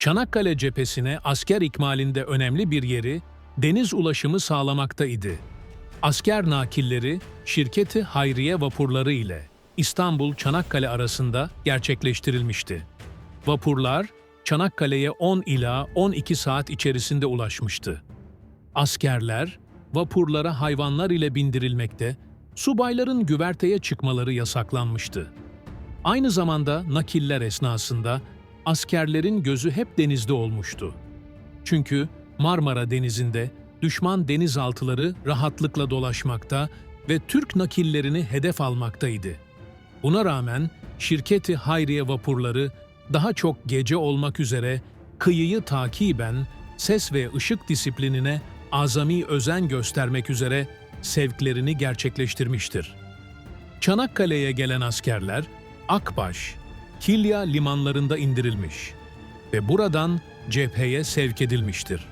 Çanakkale cephesine asker ikmalinde önemli bir yeri deniz ulaşımı sağlamakta idi. Asker nakilleri şirketi Hayriye vapurları ile İstanbul-Çanakkale arasında gerçekleştirilmişti. Vapurlar Çanakkale'ye 10 ila 12 saat içerisinde ulaşmıştı. Askerler vapurlara hayvanlar ile bindirilmekte, subayların güverteye çıkmaları yasaklanmıştı. Aynı zamanda nakiller esnasında askerlerin gözü hep denizde olmuştu. Çünkü Marmara Denizi'nde düşman denizaltıları rahatlıkla dolaşmakta ve Türk nakillerini hedef almaktaydı. Buna rağmen şirketi Hayriye vapurları daha çok gece olmak üzere kıyıyı takiben ses ve ışık disiplinine azami özen göstermek üzere sevklerini gerçekleştirmiştir. Çanakkale'ye gelen askerler Akbaş, Kilya limanlarında indirilmiş ve buradan cepheye sevk edilmiştir.